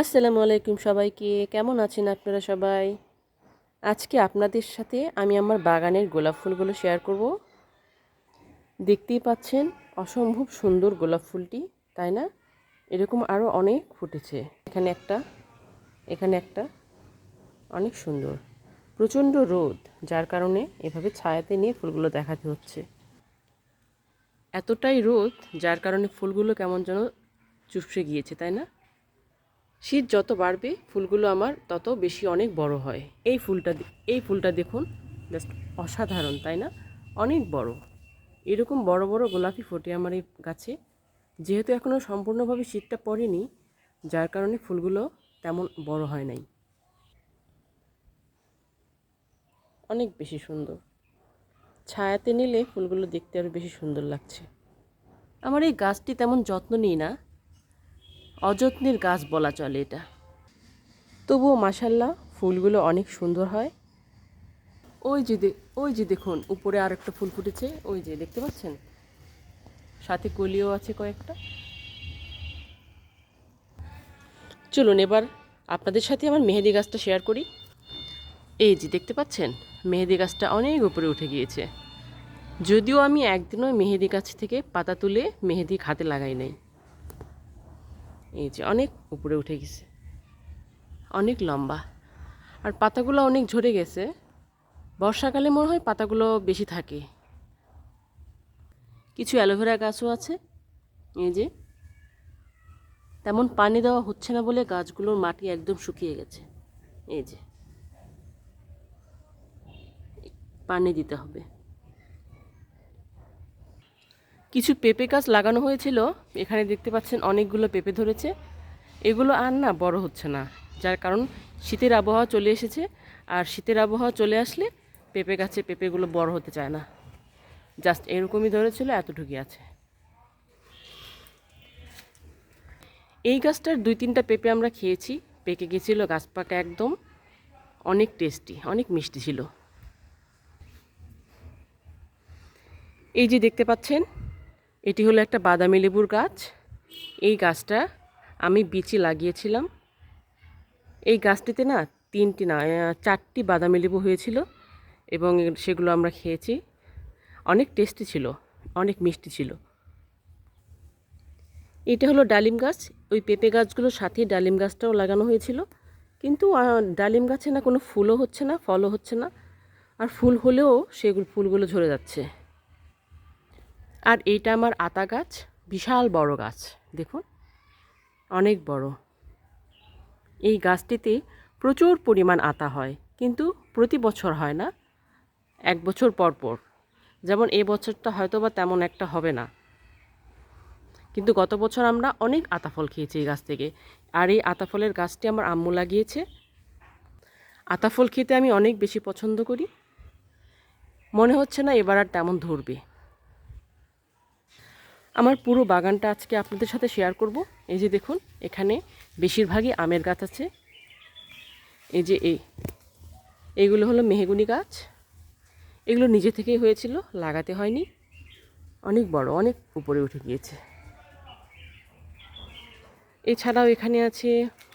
আসসালামু আলাইকুম সবাইকে। কেমন আছেন আপনারা সবাই? আজকে আপনাদের সাথে আমি আমার বাগানের গোলাপ ফুলগুলো শেয়ার করব। দেখতেই পাচ্ছেন অসম্ভব সুন্দর গোলাপ ফুলটি, তাই না? এরকম আরও অনেক ফুটেছে। এখানে একটা এখানে একটা। অনেক সুন্দর। প্রচণ্ড রোদ, যার কারণে এভাবে ছায়াতে নিয়ে ফুলগুলো দেখাতে হচ্ছে। এতটাই রোদ, যার কারণে ফুলগুলো কেমন যেন চুপসে গিয়েছে, তাই না? শীত যত বাড়বে, ফুলগুলো আমার তত বেশি অনেক বড় হয়। এই ফুলটা এই ফুলটা দেখুন, জাস্ট অসাধারণ, তাই না? অনেক বড়। এরকম বড় বড় গোলাপি ফোটে আমার এই গাছে। যেহেতু এখনও সম্পূর্ণভাবে শীতটা পড়েনি, যার কারণে ফুলগুলো তেমন বড় হয় নাই। অনেক বেশি সুন্দর। ছায়াতে নিলে ফুলগুলো দেখতে আরও বেশি সুন্দর লাগছে। আমার এই গাছটি তেমন যত্ন নিই না। অযত্নের গাছ বলা চলে এটা। তবুও মাসাল্লাহ ফুলগুলো অনেক সুন্দর হয়। ওই যে ওই যে দেখুন, উপরে আর একটা ফুল ফুটেছে, ওই যে দেখতে পাচ্ছেন? সাথে কলিও আছে কয়েকটা। চলুন এবার আপনাদের সাথে আমার মেহেদি গাছটা শেয়ার করি। এই যে দেখতে পাচ্ছেন, মেহেদি গাছটা অনেক উপরে উঠে গিয়েছে। যদিও আমি একদিনও মেহেদি গাছ থেকে পাতা তুলে মেহেদি খাতে লাগাই নাই। এই যে অনেক উপরে উঠে গেছে। অনেক লম্বা। আর পাতাগুলো অনেক ঝরে গেছে। বর্ষাকালে মনে হয় পাতাগুলো বেশি থাকে। কিছু অ্যালোভেরা গাছও আছে। এই যে। তেমন পানি দেওয়া হচ্ছে না বলে গাছগুলোর মাটি একদম শুকিয়ে গেছে। এই যে। পানি দিতে হবে। কিছু পেঁপে গাছ লাগানো হয়েছিল। এখানে দেখতে পাচ্ছেন অনেকগুলো পেঁপে ধরেছে। এগুলো আর না বড় হচ্ছে না, যার কারণ শীতের আবহাওয়া চলে এসেছে। আর শীতের আবহাওয়া চলে আসলে পেঁপে গাছে পেঁপেগুলো বড় হতে চায় না। জাস্ট এরকমই ধরেছিল, এতটুকুই আছে। এই গাছটার দুই তিনটা পেঁপে আমরা খেয়েছি। পেকে গেছিল, গাছ পাকা একদম। অনেক টেস্টি, অনেক মিষ্টি ছিল। এই যে দেখতে পাচ্ছেন এটি হলো একটা বাদামি লেবুর গাছ। এই গাছটা আমি বিচি লাগিয়েছিলাম। এই গাছটিতে না তিনটি না চারটি বাদামি লেবু হয়েছিল এবং সেগুলো আমরা খেয়েছি। অনেক টেস্টি ছিল, অনেক মিষ্টি ছিল। এটা হলো ডালিম গাছ। ওই পেঁপে গাছগুলোর সাথে ডালিম গাছটাও লাগানো হয়েছিল। কিন্তু ডালিম গাছে না কোনো ফুলও হচ্ছে না, ফলও হচ্ছে না। আর ফুল হলেও সেগুলো, ফুলগুলো ঝরে যাচ্ছে। আর এইটা আমার আতা গাছ, বিশাল বড় গাছ, দেখুন, অনেক বড়। এই গাছটিতে প্রচুর পরিমাণ আতা হয়, কিন্তু প্রতি বছর হয় না, এক বছর পর পর। যেমন এ বছরটা হয়তো বা তেমন একটা হবে না। কিন্তু গত বছর আমরা অনেক আতা ফল খেয়েছি এই গাছ থেকে, আর এই আতা ফলের গাছটি আমার আম্মু লাগিয়েছে। আতা ফল খেতে আমি অনেক বেশি পছন্দ করি। মনে হচ্ছে না এবার আর তেমন ধরবে। আমার পুরো বাগানটা আজকে আপনাদের সাথে শেয়ার করব। এই যে দেখুন, এখানে বেশিরভাগই আমের গাছ আছে। এই যে এই এইগুলো হলো মেহেগুনি গাছ। এগুলো নিজে থেকেই হয়েছিল, লাগাতে হয়নি। অনেক বড়, অনেক উপরে উঠে গিয়েছে। এছাড়াও এখানে আছে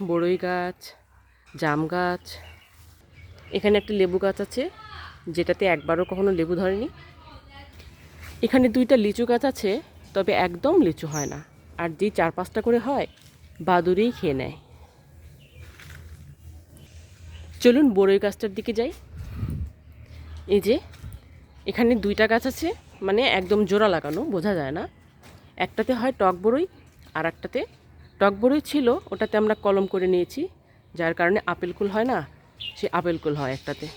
বড়ই গাছ, জাম গাছ। এখানে একটা লেবু গাছ আছে, যেটাতে একবারও কখনো লেবু ধরেনি। এখানে দুইটা লিচু গাছ আছে তবে একদম লিচু হয় না। আর যেই চার পাঁচটা করে হয়, বাদুরেই খেয়ে নেয়। চলুন বড়ই গাছটার দিকে যাই। এই যে, এখানে দুইটা গাছ আছে মানে একদম জোড়া লাগানো, বোঝা যায় না। একটাতে হয় টক বড়ই আর একটাতে টক বড়ই ছিল, ওটাতে আমরা কলম করে নিয়েছি, যার কারণে আপেল কুল হয় না, সে আপেল কুল হয় একটাতে।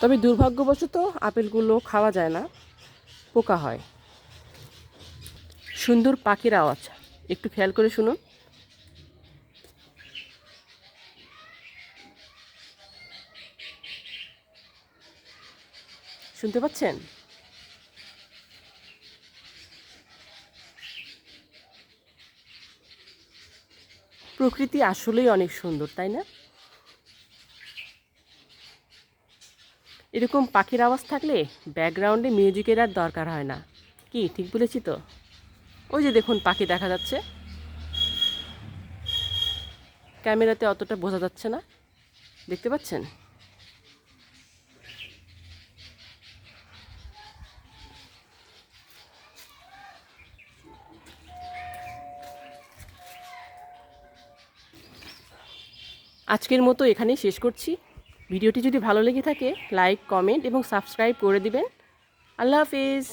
তবে দুর্ভাগ্যবশত আপেলগুলো খাওয়া যায় না, পোকা হয়। সুন্দর পাখির আওয়াজ। একটু খেয়াল করে শুনুন। শুনতে পাচ্ছেন? প্রকৃতি আসলেই অনেক সুন্দর, তাই না? এরকম পাখির আওয়াজ থাকলে ব্যাকগ্রাউন্ডে মিউজিকের আর দরকার হয় না। কি, ঠিক বলেছি তো? ওই যে দেখুন পাখি দেখা যাচ্ছে। ক্যামেরাতে অতটা বোঝা যাচ্ছে না। দেখতে পাচ্ছেন? আজকের মতো এখানেই শেষ করছি। ভিডিওটি যদি ভালো লেগে থাকে, লাইক, কমেন্ট এবং সাবস্ক্রাইব করে দিবেন। আল্লাহ হাফিজ।